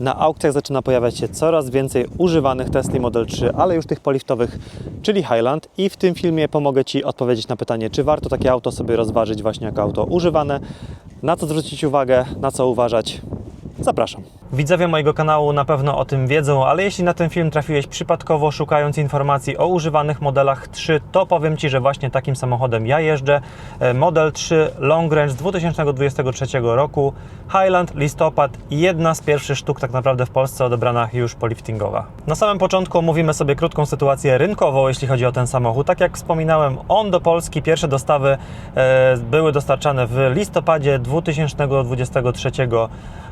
Na aukcjach zaczyna pojawiać się coraz więcej używanych Tesla Model 3, ale już tych poliftowych, czyli Highland. I w tym filmie pomogę Ci odpowiedzieć na pytanie, czy warto takie auto sobie rozważyć właśnie jako auto używane, na co zwrócić uwagę, na co uważać. Zapraszam. Widzowie mojego kanału na pewno o tym wiedzą, ale jeśli na ten film trafiłeś przypadkowo szukając informacji o używanych modelach 3, to powiem Ci, że właśnie takim samochodem ja jeżdżę. E, Model 3 Long Range z 2023 roku, Highland, listopad jedna z pierwszych sztuk tak naprawdę w Polsce odebrana już poliftingowa. Na samym początku omówimy sobie krótką sytuację rynkową, jeśli chodzi o ten samochód. Tak jak wspominałem, on do Polski, pierwsze dostawy e, były dostarczane w listopadzie 2023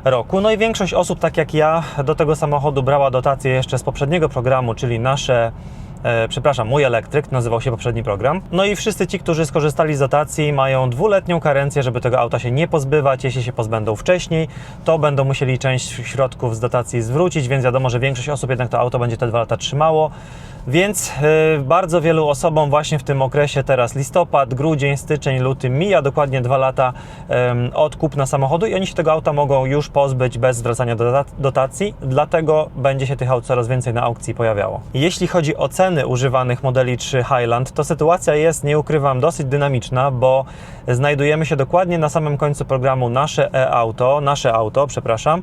roku. No i większość osób, tak jak ja, do tego samochodu brała dotacje jeszcze z poprzedniego programu, czyli nasze e, przepraszam, mój elektryk, nazywał się poprzedni program. No i wszyscy ci, którzy skorzystali z dotacji, mają dwuletnią karencję, żeby tego auta się nie pozbywać. Jeśli się pozbędą wcześniej, to będą musieli część środków z dotacji zwrócić, więc wiadomo, że większość osób jednak to auto będzie te dwa lata trzymało. Więc y, bardzo wielu osobom właśnie w tym okresie teraz listopad, grudzień, styczeń, luty mija dokładnie dwa lata od kupna samochodu i oni się tego auta mogą już pozbyć bez zwracania dota- dotacji, dlatego będzie się tych aut coraz więcej na aukcji pojawiało. Jeśli chodzi o ceny używanych modeli 3 Highland, to sytuacja jest, nie ukrywam, dosyć dynamiczna, bo znajdujemy się dokładnie na samym końcu programu nasze e-auto, nasze auto, przepraszam,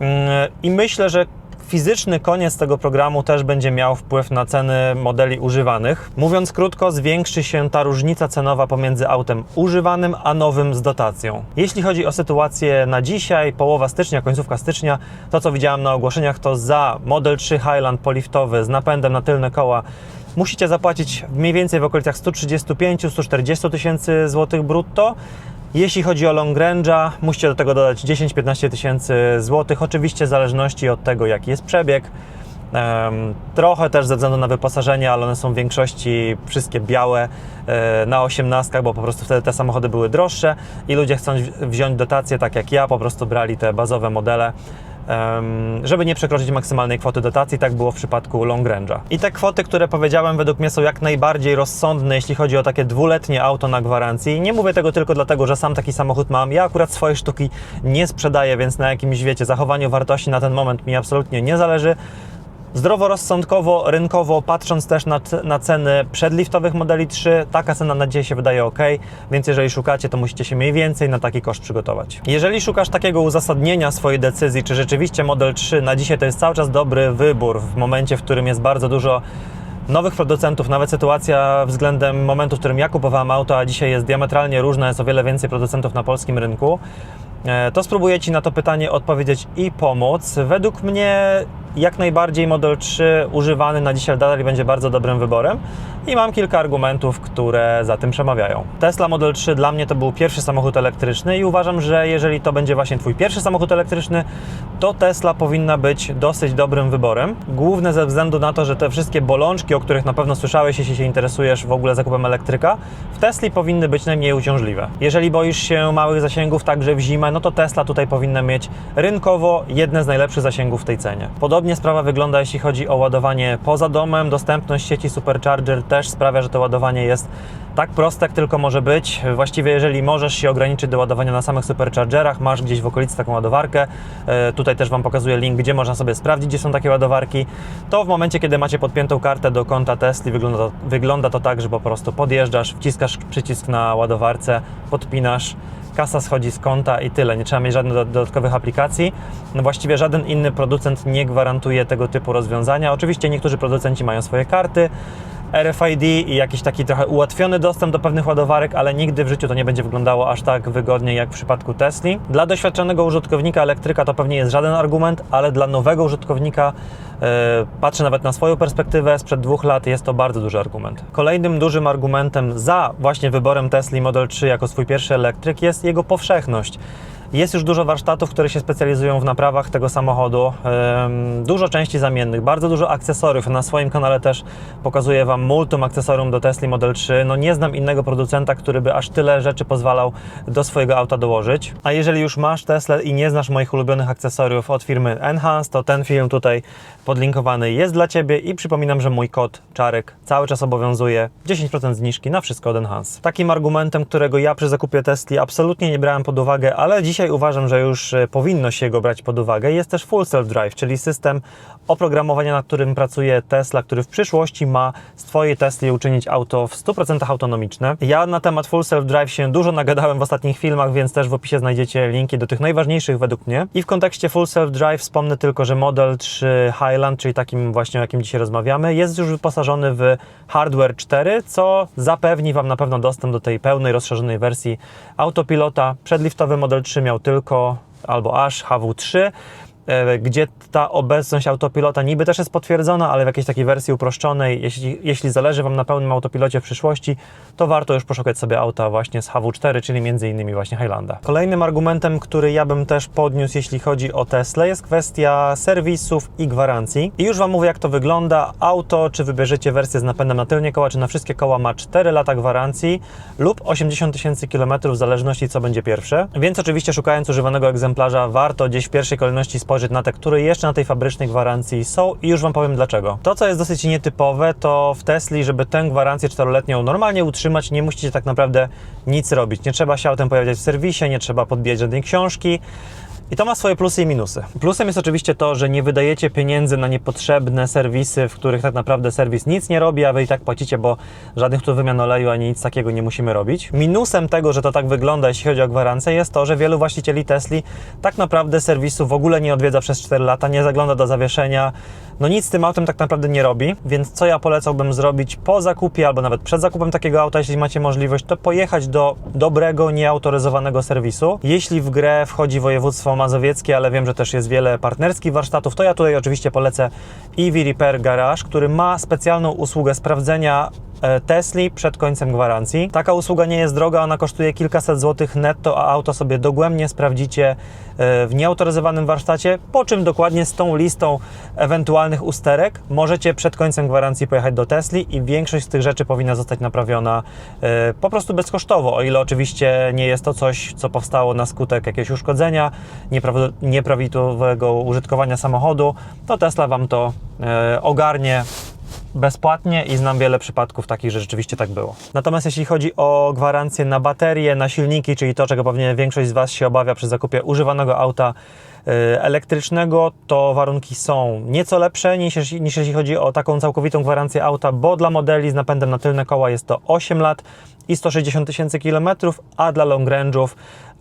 Mm, i myślę, że fizyczny koniec tego programu też będzie miał wpływ na ceny modeli używanych. Mówiąc krótko, zwiększy się ta różnica cenowa pomiędzy autem używanym a nowym z dotacją. Jeśli chodzi o sytuację na dzisiaj, połowa stycznia, końcówka stycznia, to co widziałem na ogłoszeniach, to za Model 3 Highland poliftowy z napędem na tylne koła musicie zapłacić mniej więcej w okolicach 135-140 tysięcy złotych brutto. Jeśli chodzi o long range'a, musicie do tego dodać 10-15 tysięcy złotych, oczywiście w zależności od tego, jaki jest przebieg. Trochę też ze względu na wyposażenie, ale one są w większości wszystkie białe e, na osiemnastkach, bo po prostu wtedy te samochody były droższe i ludzie chcąc w- wziąć dotację, tak jak ja, po prostu brali te bazowe modele żeby nie przekroczyć maksymalnej kwoty dotacji. Tak było w przypadku Long Range'a. I te kwoty, które powiedziałem, według mnie są jak najbardziej rozsądne, jeśli chodzi o takie dwuletnie auto na gwarancji. Nie mówię tego tylko dlatego, że sam taki samochód mam. Ja akurat swoje sztuki nie sprzedaję, więc na jakimś, wiecie, zachowaniu wartości na ten moment mi absolutnie nie zależy. Zdroworozsądkowo, rynkowo, patrząc też na, na ceny przedliftowych modeli 3, taka cena na dzisiaj się wydaje ok, więc jeżeli szukacie, to musicie się mniej więcej na taki koszt przygotować. Jeżeli szukasz takiego uzasadnienia swojej decyzji, czy rzeczywiście model 3 na dzisiaj to jest cały czas dobry wybór w momencie, w którym jest bardzo dużo nowych producentów, nawet sytuacja względem momentu, w którym ja kupowałem auto, a dzisiaj jest diametralnie różna, jest o wiele więcej producentów na polskim rynku, e, to spróbuję Ci na to pytanie odpowiedzieć i pomóc. Według mnie jak najbardziej Model 3 używany na dzisiaj dalej będzie bardzo dobrym wyborem i mam kilka argumentów, które za tym przemawiają. Tesla Model 3 dla mnie to był pierwszy samochód elektryczny i uważam, że jeżeli to będzie właśnie Twój pierwszy samochód elektryczny, to Tesla powinna być dosyć dobrym wyborem. Główne ze względu na to, że te wszystkie bolączki, o których na pewno słyszałeś, jeśli się interesujesz w ogóle zakupem elektryka, w Tesli powinny być najmniej uciążliwe. Jeżeli boisz się małych zasięgów także w zimę, no to Tesla tutaj powinna mieć rynkowo jedne z najlepszych zasięgów w tej cenie. Podobnie sprawa wygląda, jeśli chodzi o ładowanie poza domem. Dostępność sieci Supercharger też sprawia, że to ładowanie jest tak proste, jak tylko może być. Właściwie, jeżeli możesz się ograniczyć do ładowania na samych superchargerach, masz gdzieś w okolicy taką ładowarkę, e, tutaj też Wam pokazuję link, gdzie można sobie sprawdzić, gdzie są takie ładowarki, to w momencie, kiedy macie podpiętą kartę do konta Tesla, wygląda to, wygląda to tak, że po prostu podjeżdżasz, wciskasz przycisk na ładowarce, podpinasz, kasa schodzi z konta i tyle. Nie trzeba mieć żadnych do- dodatkowych aplikacji. No właściwie żaden inny producent nie gwarantuje tego typu rozwiązania. Oczywiście niektórzy producenci mają swoje karty, RFID i jakiś taki trochę ułatwiony dostęp do pewnych ładowarek, ale nigdy w życiu to nie będzie wyglądało aż tak wygodnie jak w przypadku Tesli. Dla doświadczonego użytkownika elektryka to pewnie jest żaden argument, ale dla nowego użytkownika, e, patrzę nawet na swoją perspektywę, sprzed dwóch lat jest to bardzo duży argument. Kolejnym dużym argumentem za właśnie wyborem Tesla Model 3 jako swój pierwszy elektryk jest jego powszechność. Jest już dużo warsztatów, które się specjalizują w naprawach tego samochodu. Dużo części zamiennych, bardzo dużo akcesoriów. Na swoim kanale też pokazuję Wam multum akcesorium do Tesla Model 3. No nie znam innego producenta, który by aż tyle rzeczy pozwalał do swojego auta dołożyć. A jeżeli już masz Tesla i nie znasz moich ulubionych akcesoriów od firmy Enhance, to ten film tutaj podlinkowany jest dla Ciebie i przypominam, że mój kod Czarek cały czas obowiązuje 10% zniżki na wszystko od Enhance. Takim argumentem, którego ja przy zakupie Tesli absolutnie nie brałem pod uwagę, ale dzisiaj dzisiaj uważam, że już e, powinno się go brać pod uwagę, jest też Full Self Drive, czyli system oprogramowania, nad którym pracuje Tesla, który w przyszłości ma z Twojej Tesli uczynić auto w 100% autonomiczne. Ja na temat Full Self Drive się dużo nagadałem w ostatnich filmach, więc też w opisie znajdziecie linki do tych najważniejszych według mnie. I w kontekście Full Self Drive wspomnę tylko, że Model 3 Highland, czyli takim właśnie o jakim dzisiaj rozmawiamy, jest już wyposażony w hardware 4, co zapewni Wam na pewno dostęp do tej pełnej, rozszerzonej wersji autopilota. Przedliftowy Model 3 miał tylko albo aż HW3, e, gdzie ta obecność autopilota niby też jest potwierdzona, ale w jakiejś takiej wersji uproszczonej. Jeśli, jeśli zależy Wam na pełnym autopilocie w przyszłości, to warto już poszukać sobie auta właśnie z HW4, czyli między innymi właśnie Highlanda. Kolejnym argumentem, który ja bym też podniósł, jeśli chodzi o Tesla, jest kwestia serwisów i gwarancji. I już Wam mówię, jak to wygląda. Auto, czy wybierzecie wersję z napędem na tylnie koła, czy na wszystkie koła, ma 4 lata gwarancji lub 80 tysięcy kilometrów, w zależności co będzie pierwsze. Więc oczywiście szukając używanego egzemplarza, warto gdzieś w pierwszej kolejności spojrzeć na te, które jeszcze na tej fabrycznej gwarancji są i już Wam powiem dlaczego. To, co jest dosyć nietypowe, to w Tesli, żeby tę gwarancję czteroletnią normalnie utrzymać, nie musicie tak naprawdę nic robić. Nie trzeba się autem pojawiać w serwisie, nie trzeba podbijać żadnej książki. I to ma swoje plusy i minusy. Plusem jest oczywiście to, że nie wydajecie pieniędzy na niepotrzebne serwisy, w których tak naprawdę serwis nic nie robi, a wy i tak płacicie, bo żadnych tu wymian oleju ani nic takiego nie musimy robić. Minusem tego, że to tak wygląda, jeśli chodzi o gwarancję, jest to, że wielu właścicieli Tesli tak naprawdę serwisu w ogóle nie odwiedza przez 4 lata, nie zagląda do zawieszenia, no nic z tym autem tak naprawdę nie robi, więc co ja polecałbym zrobić po zakupie albo nawet przed zakupem takiego auta, jeśli macie możliwość, to pojechać do dobrego, nieautoryzowanego serwisu. Jeśli w grę wchodzi województwo mazowieckie, ale wiem, że też jest wiele partnerskich warsztatów, to ja tutaj oczywiście polecę EV Repair Garage, który ma specjalną usługę sprawdzenia Tesli przed końcem gwarancji. Taka usługa nie jest droga, ona kosztuje kilkaset złotych netto, a auto sobie dogłębnie sprawdzicie e, w nieautoryzowanym warsztacie, po czym dokładnie z tą listą ewentualnych usterek możecie przed końcem gwarancji pojechać do Tesli i większość z tych rzeczy powinna zostać naprawiona e, po prostu bezkosztowo, o ile oczywiście nie jest to coś, co powstało na skutek jakiegoś uszkodzenia, niepraw- nieprawidłowego użytkowania samochodu, to Tesla Wam to e, ogarnie bezpłatnie i znam wiele przypadków takich, że rzeczywiście tak było. Natomiast jeśli chodzi o gwarancję na baterie, na silniki, czyli to, czego pewnie większość z Was się obawia przy zakupie używanego auta y, elektrycznego, to warunki są nieco lepsze niż, niż jeśli chodzi o taką całkowitą gwarancję auta, bo dla modeli z napędem na tylne koła jest to 8 lat i 160 tysięcy kilometrów, a dla long range'ów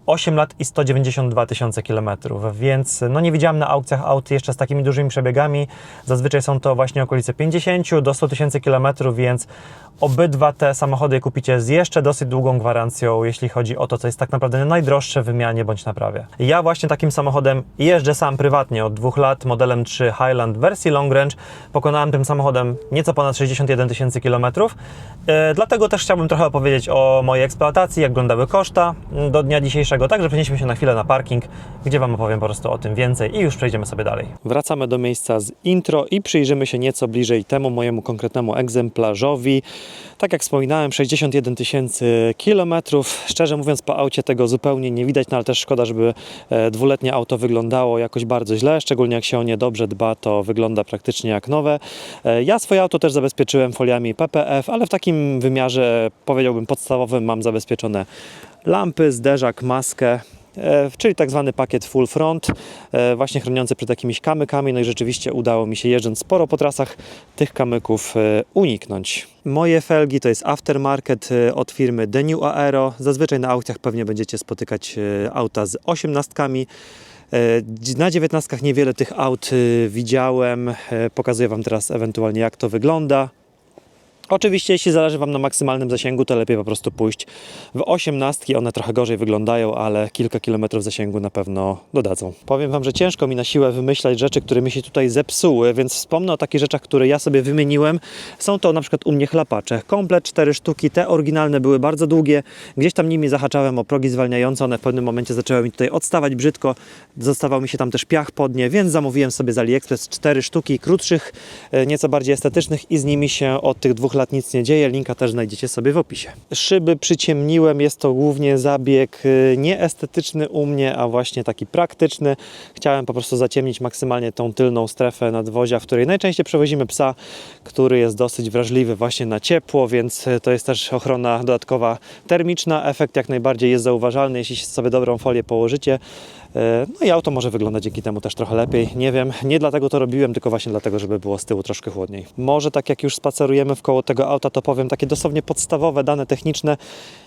8 lat i 192 tysiące kilometrów, więc no nie widziałem na aukcjach aut jeszcze z takimi dużymi przebiegami. Zazwyczaj są to właśnie okolice 50 do 100 tysięcy kilometrów, więc obydwa te samochody kupicie z jeszcze dosyć długą gwarancją, jeśli chodzi o to, co jest tak naprawdę najdroższe w wymianie bądź naprawie. Ja właśnie takim samochodem jeżdżę sam prywatnie od dwóch lat, modelem 3 Highland wersji long range. Pokonałem tym samochodem nieco ponad 61 tysięcy kilometrów, e, dlatego też chciałbym trochę opowiedzieć o mojej eksploatacji, jak wyglądały koszta do dnia dzisiejszego, także przenieśmy się na chwilę na parking, gdzie Wam opowiem po prostu o tym więcej i już przejdziemy sobie dalej. Wracamy do miejsca z intro i przyjrzymy się nieco bliżej temu mojemu konkretnemu egzemplarzowi. Tak jak wspominałem, 61 tysięcy kilometrów. Szczerze mówiąc, po aucie tego zupełnie nie widać, no ale też szkoda, żeby e, dwuletnie auto wyglądało jakoś bardzo źle, szczególnie jak się o nie dobrze dba, to wygląda praktycznie jak nowe. E, Ja swoje auto też zabezpieczyłem foliami PPF, ale w takim wymiarze, powiedziałbym, podstawowym mam zabezpieczone lampy, zderzak, maskę, e, czyli tak zwany pakiet full front, e, właśnie chroniący przed jakimiś kamykami. No i rzeczywiście udało mi się jeżdżąc sporo po trasach tych kamyków e, uniknąć. Moje felgi to jest aftermarket od firmy The New Aero. Zazwyczaj na aukcjach pewnie będziecie spotykać auta z osiemnastkami. Na dziewiętnastkach niewiele tych aut widziałem. Pokazuję Wam teraz ewentualnie jak to wygląda. Oczywiście, jeśli zależy Wam na maksymalnym zasięgu, to lepiej po prostu pójść w osiemnastki. One trochę gorzej wyglądają, ale kilka kilometrów zasięgu na pewno dodadzą. Powiem Wam, że ciężko mi na siłę wymyślać rzeczy, które mi się tutaj zepsuły, więc wspomnę o takich rzeczach, które ja sobie wymieniłem. Są to na przykład u mnie chlapacze. Komplet cztery sztuki, te oryginalne były bardzo długie. Gdzieś tam nimi zahaczałem o progi zwalniające, one w pewnym momencie zaczęły mi tutaj odstawać brzydko. Zostawał mi się tam też piach pod nie, więc zamówiłem sobie z AliExpress cztery sztuki krótszych, e, nieco bardziej estetycznych i z nimi się od tych dwóch lat nic nie dzieje. Linka też znajdziecie sobie w opisie. Szyby przyciemniłem, jest to głównie zabieg y, nieestetyczny u mnie, a właśnie taki praktyczny. Chciałem po prostu zaciemnić maksymalnie tą tylną strefę nadwozia, w której najczęściej przewozimy psa, który jest dosyć wrażliwy właśnie na ciepło, więc y, to jest też ochrona dodatkowa termiczna. Efekt jak najbardziej jest zauważalny, jeśli sobie dobrą folię położycie. E, No i auto może wyglądać dzięki temu też trochę lepiej. Nie wiem, nie dlatego to robiłem, tylko właśnie dlatego, żeby było z tyłu troszkę chłodniej. Może tak jak już spacerujemy w koło tego auta, to powiem takie dosłownie podstawowe dane techniczne.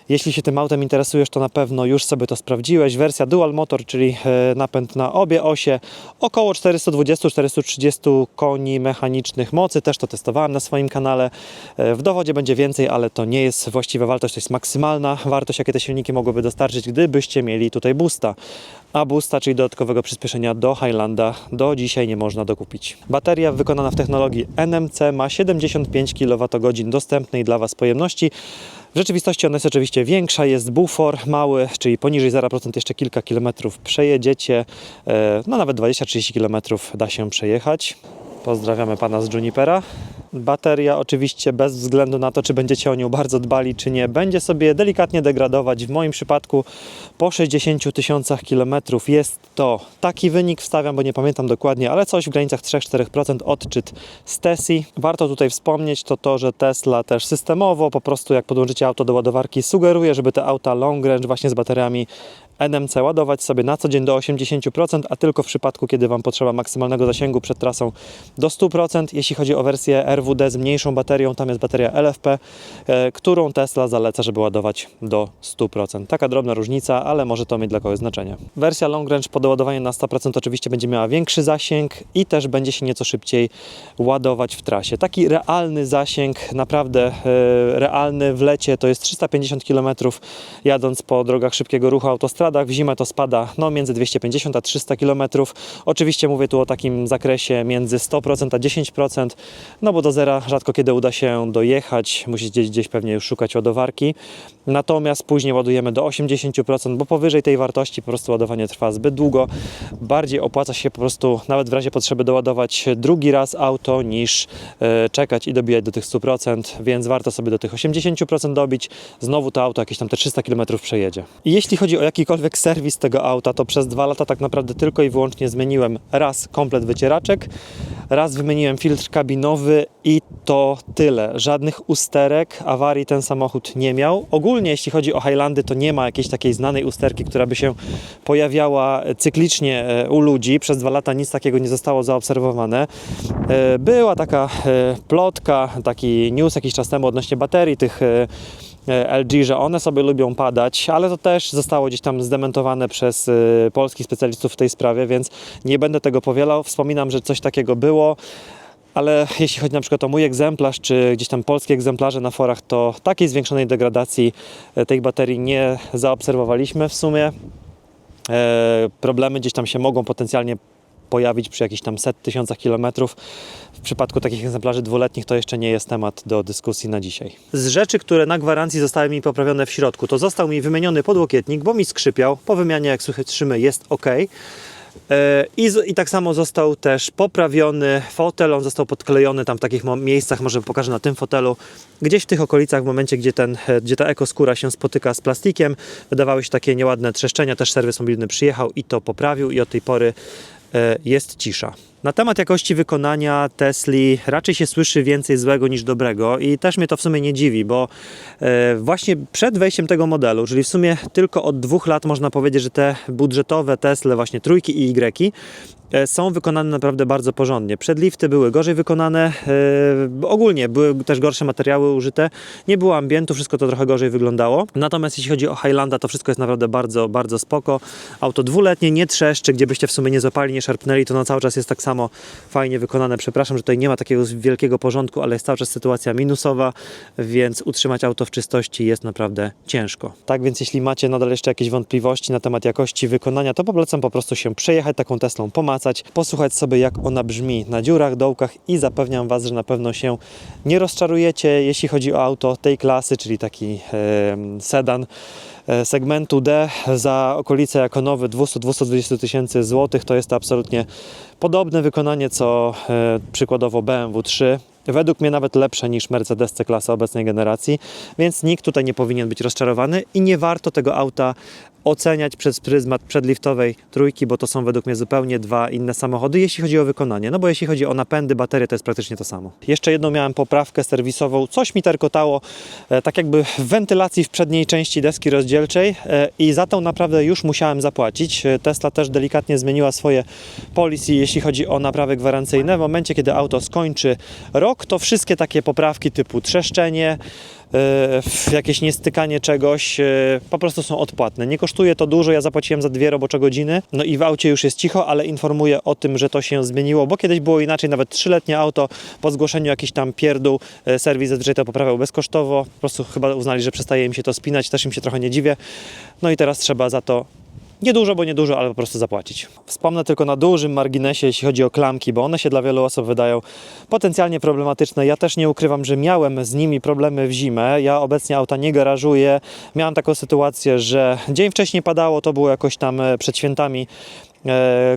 Jeśli się tym autem interesujesz, to na pewno już sobie to sprawdziłeś. Wersja dual motor, czyli e, napęd na obie osie, około 420-430 koni mechanicznych mocy. Też to testowałem na swoim kanale. E, W dowodzie będzie więcej, ale to nie jest właściwa wartość, to jest maksymalna wartość, jakie te silniki mogłyby dostarczyć, gdybyście mieli tutaj boosta. A boosta, czyli dodatkowego przyspieszenia do Highlanda, do dzisiaj nie można dokupić. Bateria wykonana w technologii NMC ma 75 kWh dostępnej dla Was pojemności. W rzeczywistości ona jest oczywiście większa, jest bufor mały, czyli poniżej 0% jeszcze kilka kilometrów przejedziecie, e, no nawet 20-30 kilometrów da się przejechać. Pozdrawiamy pana z Junipera. Bateria oczywiście bez względu na to, czy będziecie o nią bardzo dbali, czy nie, będzie sobie delikatnie degradować. W moim przypadku po 60 tysiącach kilometrów jest to taki wynik, wstawiam, bo nie pamiętam dokładnie, ale coś w granicach 3-4% odczyt z Tesla. Warto tutaj wspomnieć to to, że Tesla też systemowo, po prostu jak podłączycie auto do ładowarki, sugeruje, żeby te auta long range właśnie z bateriami NMC ładować sobie na co dzień do 80%, a tylko w przypadku, kiedy Wam potrzeba maksymalnego zasięgu przed trasą do 100%. Jeśli chodzi o wersję RWD z mniejszą baterią, tam jest bateria LFP, e, którą Tesla zaleca, żeby ładować do 100%. Taka drobna różnica, ale może to mieć dla kogoś znaczenie. Wersja long range po doładowaniu na 100% oczywiście będzie miała większy zasięg i też będzie się nieco szybciej ładować w trasie. Taki realny zasięg, naprawdę e, realny w lecie to jest 350 km jadąc po drogach szybkiego ruchu W zimę to spada no, między 250 a 300 km. Oczywiście mówię tu o takim zakresie między 100% a 10%, no bo do zera rzadko kiedy uda się dojechać, musicie gdzieś, pewnie już szukać ładowarki. Natomiast później ładujemy do 80%, bo powyżej tej wartości po prostu ładowanie trwa zbyt długo. Bardziej opłaca się po prostu nawet w razie potrzeby doładować drugi raz auto niż e, czekać i dobijać do tych 100%, więc warto sobie do tych 80% dobić. Znowu to auto jakieś tam te 300 km przejedzie. I jeśli chodzi o jakikolwiek serwis tego auta, to przez dwa lata tak naprawdę tylko i wyłącznie zmieniłem raz komplet wycieraczek, raz wymieniłem filtr kabinowy i to tyle. Żadnych usterek, awarii ten samochód nie miał. Ogólnie jeśli chodzi o Highlandy, to nie ma jakiejś takiej znanej usterki, która by się pojawiała cyklicznie e, u ludzi. Przez dwa lata nic takiego nie zostało zaobserwowane. E, Była taka e, plotka, taki news jakiś czas temu odnośnie baterii tych e, e, LG, że one sobie lubią padać, ale to też zostało gdzieś tam zdementowane przez e, polskich specjalistów w tej sprawie, więc nie będę tego powielał. Wspominam, że coś takiego było. Ale jeśli chodzi na przykład o mój egzemplarz, czy gdzieś tam polskie egzemplarze na forach, to takiej zwiększonej degradacji e, tej baterii nie zaobserwowaliśmy w sumie. E, problemy gdzieś tam się mogą potencjalnie pojawić przy jakichś tam set tysiącach kilometrów. W przypadku takich egzemplarzy dwuletnich to jeszcze nie jest temat do dyskusji na dzisiaj. Z rzeczy, które na gwarancji zostały mi poprawione w środku, to został mi wymieniony podłokietnik, bo mi skrzypiał. Po wymianie, jak słyszymy, jest ok. E, I, I tak samo został też poprawiony fotel, on został podklejony tam w takich miejscach, może pokażę na tym fotelu, gdzieś w tych okolicach, w momencie, gdzie, ten, e, gdzie ta ekoskóra się spotyka z plastikiem, wydawały się takie nieładne trzeszczenia, też serwis mobilny przyjechał i to poprawił i od tej pory jest cisza. Na temat jakości wykonania Tesli raczej się słyszy więcej złego niż dobrego i też mnie to w sumie nie dziwi, bo e, właśnie przed wejściem tego modelu, czyli w sumie tylko od dwóch lat można powiedzieć, że te budżetowe Tesle, właśnie trójki i Y, są wykonane naprawdę bardzo porządnie. Przedlifty były gorzej wykonane, e, ogólnie były też gorsze materiały użyte, nie było ambientu, wszystko to trochę gorzej wyglądało. Natomiast jeśli chodzi o Highlanda, to wszystko jest naprawdę bardzo, bardzo spoko. Auto dwuletnie, nie trzeszczy, gdzie byście w sumie nie zapali, nie szarpnęli, to na cały czas jest tak samo fajnie wykonane. Przepraszam, że tutaj nie ma takiego wielkiego porządku, ale jest cały czas sytuacja minusowa, więc utrzymać auto w czystości jest naprawdę ciężko. Tak więc jeśli macie nadal jeszcze jakieś wątpliwości na temat jakości wykonania, to polecam po prostu się przejechać taką Teslą, pomacać, posłuchać sobie jak ona brzmi na dziurach, dołkach i zapewniam Was, że na pewno się nie rozczarujecie, jeśli chodzi o auto tej klasy, czyli taki em, sedan segmentu D za okolice jako nowy 200-220 tysięcy złotych. To jest absolutnie podobne wykonanie co e, przykładowo BMW 3 według mnie nawet lepsze niż Mercedes C-klasy obecnej generacji, więc nikt tutaj nie powinien być rozczarowany i nie warto tego auta oceniać przez pryzmat przedliftowej trójki, bo to są według mnie zupełnie dwa inne samochody, jeśli chodzi o wykonanie. No bo jeśli chodzi o napędy, baterie, to jest praktycznie to samo. Jeszcze jedną miałem poprawkę serwisową, coś mi terkotało, e, tak jakby w wentylacji w przedniej części deski rozdzielczej e, i za tą naprawdę już musiałem zapłacić. E, Tesla też delikatnie zmieniła swoje policy, jeśli chodzi o naprawy gwarancyjne. W momencie, kiedy auto skończy rok, to wszystkie takie poprawki typu trzeszczenie, jakieś niestykanie czegoś, e, po prostu są odpłatne. Nie kosztuje to dużo, ja zapłaciłem za dwie robocze godziny, no i w aucie już jest cicho, ale informuję o tym, że to się zmieniło, bo kiedyś było inaczej, nawet trzyletnie auto, po zgłoszeniu jakiś tam pierdół, e, serwis zazwyczaj to poprawiał bezkosztowo, po prostu chyba uznali, że przestaje im się to spinać, też im się trochę nie dziwię, no i teraz trzeba za to Niedużo, bo niedużo, ale po prostu zapłacić. Wspomnę tylko na dużym marginesie, jeśli chodzi o klamki, bo one się dla wielu osób wydają potencjalnie problematyczne. Ja też nie ukrywam, że miałem z nimi problemy w zimę. Ja obecnie auta nie garażuję. Miałem taką sytuację, że dzień wcześniej padało, to było jakoś tam e, przed świętami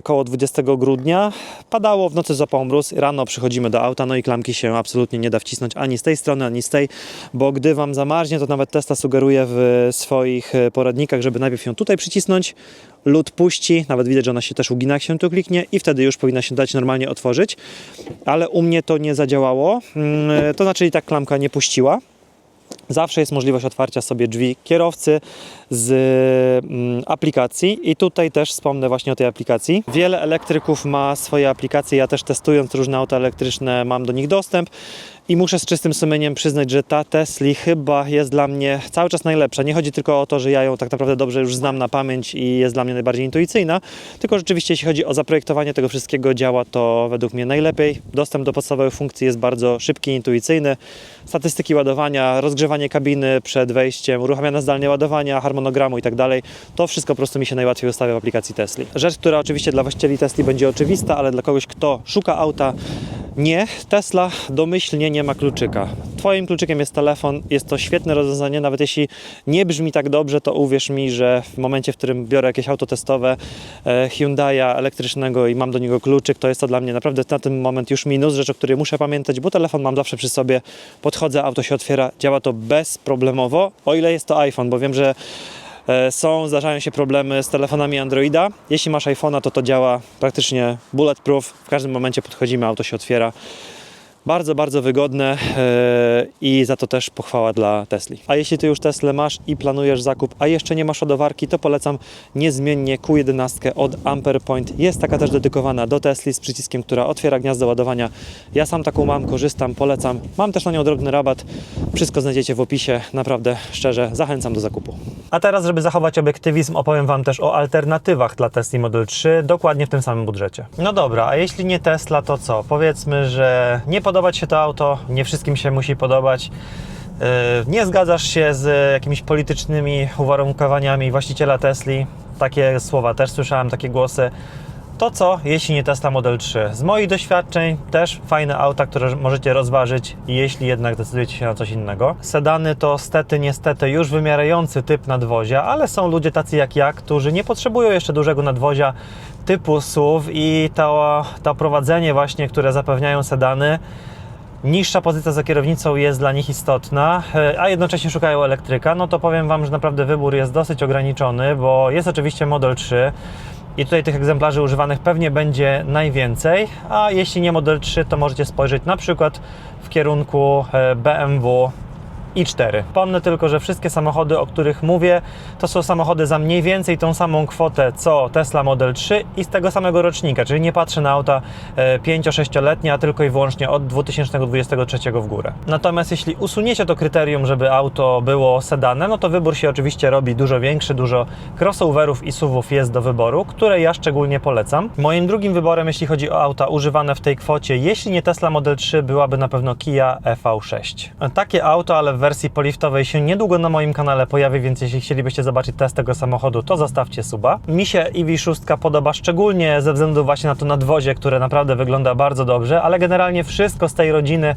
koło 20 grudnia. Padało, w nocy zapał mróz, rano przychodzimy do auta, no i klamki się absolutnie nie da wcisnąć ani z tej strony, ani z tej, bo gdy Wam zamarznie, to nawet Tesla sugeruje w swoich e, poradnikach, żeby najpierw ją tutaj przycisnąć, lód puści, nawet widać, że ona się też ugina, jak się tu kliknie i wtedy już powinna się dać normalnie otworzyć, ale u mnie to nie zadziałało, Mm, to znaczy i tak klamka nie puściła. Zawsze jest możliwość otwarcia sobie drzwi kierowcy z mm, aplikacji i tutaj też wspomnę właśnie o tej aplikacji. Wiele elektryków ma swoje aplikacje, ja też testując różne auta elektryczne mam do nich dostęp i muszę z czystym sumieniem przyznać, że ta Tesla chyba jest dla mnie cały czas najlepsza. Nie chodzi tylko o to, że ja ją tak naprawdę dobrze już znam na pamięć i jest dla mnie najbardziej intuicyjna, tylko rzeczywiście jeśli chodzi o zaprojektowanie tego wszystkiego działa to według mnie najlepiej. Dostęp do podstawowych funkcji jest bardzo szybki, intuicyjny. Statystyki ładowania, rozgrzewanie kabiny przed wejściem, uruchamiane zdalnie ładowania, harmonogramu i tak dalej. To wszystko po prostu mi się najłatwiej ustawia w aplikacji Tesla. Rzecz, która oczywiście dla właścicieli Tesli będzie oczywista, ale dla kogoś, kto szuka auta, nie. Tesla domyślnie nie ma kluczyka. Twoim kluczykiem jest telefon, jest to świetne rozwiązanie, nawet jeśli nie brzmi tak dobrze, to uwierz mi, że w momencie, w którym biorę jakieś auto testowe e, Hyundai'a elektrycznego i mam do niego kluczyk, to jest to dla mnie naprawdę na ten moment już minus, rzecz, o której muszę pamiętać, bo telefon mam zawsze przy sobie, podchodzę, auto się otwiera, działa to bezproblemowo, o ile jest to iPhone, bo wiem, że Są, zdarzają się problemy z telefonami Androida. Jeśli masz iPhone'a, to to działa praktycznie bulletproof. W każdym momencie podchodzimy, auto się otwiera. Bardzo, bardzo wygodne e, i za to też pochwała dla Tesli. A jeśli ty już Teslę masz i planujesz zakup, a jeszcze nie masz ładowarki, to polecam niezmiennie Q11 od Ampere Point. Jest taka też dedykowana do Tesli z przyciskiem, która otwiera gniazdo ładowania. Ja sam taką mam, korzystam, polecam. Mam też na nią drobny rabat. Wszystko znajdziecie w opisie. Naprawdę, szczerze, zachęcam do zakupu. A teraz, żeby zachować obiektywizm, opowiem Wam też o alternatywach dla Tesla Model 3, dokładnie w tym samym budżecie. No dobra, a jeśli nie Tesla, to co? Powiedzmy, że nie podobać się to auto, nie wszystkim się musi podobać. Yy, Nie zgadzasz się z jakimiś politycznymi uwarunkowaniami właściciela Tesli. Takie słowa też słyszałem, takie głosy. To co, jeśli nie Tesla Model 3? Z moich doświadczeń też fajne auta, które możecie rozważyć, jeśli jednak decydujecie się na coś innego. Sedany to stety, niestety już wymierający typ nadwozia, ale są ludzie tacy jak ja, którzy nie potrzebują jeszcze dużego nadwozia typu SUV i to, to prowadzenie właśnie, które zapewniają sedany, niższa pozycja za kierownicą jest dla nich istotna, e, a jednocześnie szukają elektryka, no to powiem Wam, że naprawdę wybór jest dosyć ograniczony, bo jest oczywiście Model 3 i tutaj tych egzemplarzy używanych pewnie będzie najwięcej, a jeśli nie Model 3, to możecie spojrzeć na przykład w kierunku e, BMW i4. Pomnę tylko, że wszystkie samochody, o których mówię, to są samochody za mniej więcej tą samą kwotę co Tesla Model 3 i z tego samego rocznika, czyli nie patrzę na auta 5-6-letnie, a tylko i wyłącznie od 2023 w górę. Natomiast jeśli usuniecie to kryterium, żeby auto było sedanem, no to wybór się oczywiście robi dużo większy, dużo crossoverów i SUVów jest do wyboru, które ja szczególnie polecam. Moim drugim wyborem, jeśli chodzi o auta używane w tej kwocie, jeśli nie Tesla Model 3, byłaby na pewno Kia EV6. Takie auto, ale w wersji poliftowej się niedługo na moim kanale pojawi, więc jeśli chcielibyście zobaczyć test tego samochodu, to zostawcie suba. Mi się EV6 podoba szczególnie ze względu właśnie na to nadwozie, które naprawdę wygląda bardzo dobrze, ale generalnie wszystko z tej rodziny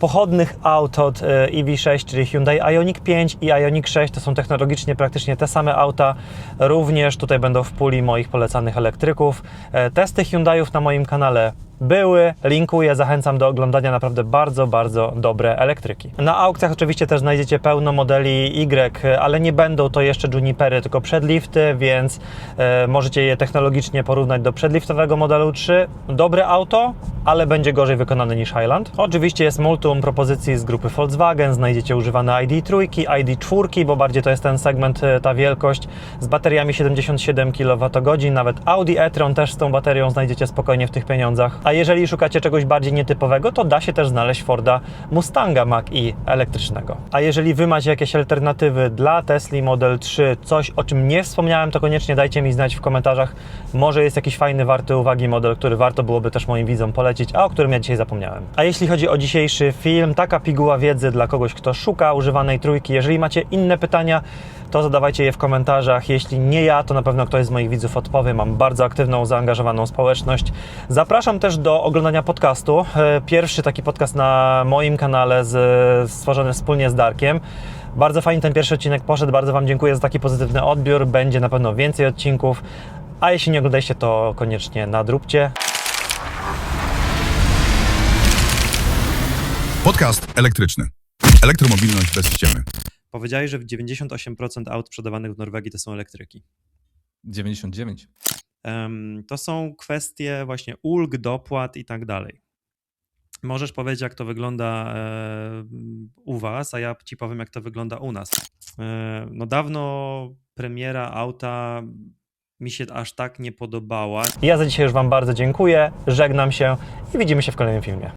pochodnych aut od e, EV6, czyli Hyundai Ioniq 5 i Ioniq 6 to są technologicznie praktycznie te same auta. Również tutaj będą w puli moich polecanych elektryków. E, Testy Hyundaiów na moim kanale były. Linkuję, zachęcam do oglądania naprawdę bardzo, bardzo dobre elektryki. Na aukcjach oczywiście też znajdziecie pełno modeli Y, ale nie będą to jeszcze Junipery, tylko przedlifty, więc e, możecie je technologicznie porównać do przedliftowego modelu 3. Dobre auto, ale będzie gorzej wykonane niż Highland. Oczywiście jest multum propozycji z grupy Volkswagen, znajdziecie używane ID3, ID4, bo bardziej to jest ten segment, e, ta wielkość z bateriami 77 kWh, nawet Audi e-tron też z tą baterią znajdziecie spokojnie w tych pieniądzach. A jeżeli szukacie czegoś bardziej nietypowego, to da się też znaleźć Forda Mustanga Mach-E elektrycznego. A jeżeli Wy macie jakieś alternatywy dla Tesla Model 3, coś o czym nie wspomniałem, to koniecznie dajcie mi znać w komentarzach. Może jest jakiś fajny, warty uwagi model, który warto byłoby też moim widzom polecić, a o którym ja dzisiaj zapomniałem. A jeśli chodzi o dzisiejszy film, taka piguła wiedzy dla kogoś, kto szuka używanej trójki. Jeżeli macie inne pytania, to zadawajcie je w komentarzach. Jeśli nie ja, to na pewno ktoś z moich widzów odpowie. Mam bardzo aktywną, zaangażowaną społeczność. Zapraszam też do oglądania podcastu. E, Pierwszy taki podcast na moim kanale z, stworzony wspólnie z Darkiem. Bardzo fajnie ten pierwszy odcinek poszedł. Bardzo Wam dziękuję za taki pozytywny odbiór. Będzie na pewno więcej odcinków. A jeśli nie oglądaliście, to koniecznie nadróbcie. Podcast elektryczny. Elektromobilność bez ściemy. Powiedziałeś, że w 98% aut sprzedawanych w Norwegii to są elektryki. 99. Em, To są kwestie właśnie ulg, dopłat i tak dalej. Możesz powiedzieć, jak to wygląda e, u Was, a ja Ci powiem, jak to wygląda u nas. E, No dawno premiera auta mi się aż tak nie podobała. Ja za dzisiaj już Wam bardzo dziękuję, żegnam się i widzimy się w kolejnym filmie.